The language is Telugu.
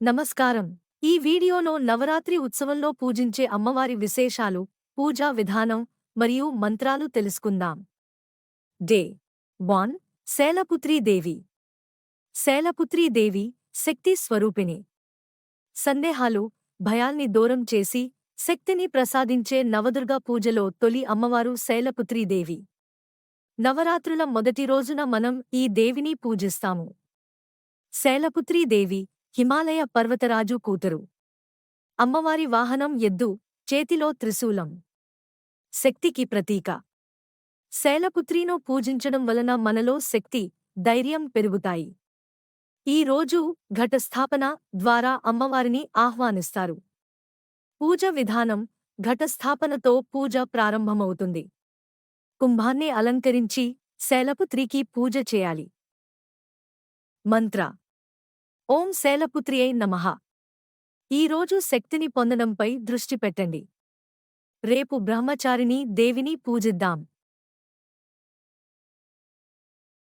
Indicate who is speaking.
Speaker 1: నమస్కారం. ఈ వీడియోలో నవరాత్రి ఉత్సవంలో పూజించే అమ్మవారి విశేషాలు పూజా విధానం మరియు మంత్రాలు తెలుసుకుందాం. డే. వన్. శైలపుత్రీదేవి శైలపుత్రీదేవి శక్తి స్వరూపిణి. సందేహాలు భయాల్ని దూరం చేసి శక్తిని ప్రసాదించే నవదుర్గా పూజలో తొలి అమ్మవారు శైలపుత్రీదేవి నవరాత్రుల మొదటి రోజున మనం ఈ దేవిని పూజిస్తాము. శైలపుత్రీదేవి హిమాలయ పర్వతరాజు కూతురు. అమ్మవారి వాహనం ఎద్దు చేతిలో త్రిశూలం. శక్తికి ప్రతీక. శైలపుత్రిను పూజించడం వలన మనలో శక్తి ధైర్యం పెరుగుతాయి. ఈ రోజు ఘటస్థాపన ద్వారా అమ్మవారిని ఆహ్వానిస్తారు. పూజ విధానం ఘటస్థాపనతో పూజ ప్రారంభమవుతుంది. కుంభాన్ని అలంకరించి శైలపుత్రికి పూజ చేయాలి. మంత్ర ఓం శైలపుత్రియై నమః. ఈరోజు శక్తిని పొందడంపై దృష్టి పెట్టండి. రేపు బ్రహ్మచారిని దేవిని పూజిద్దాం.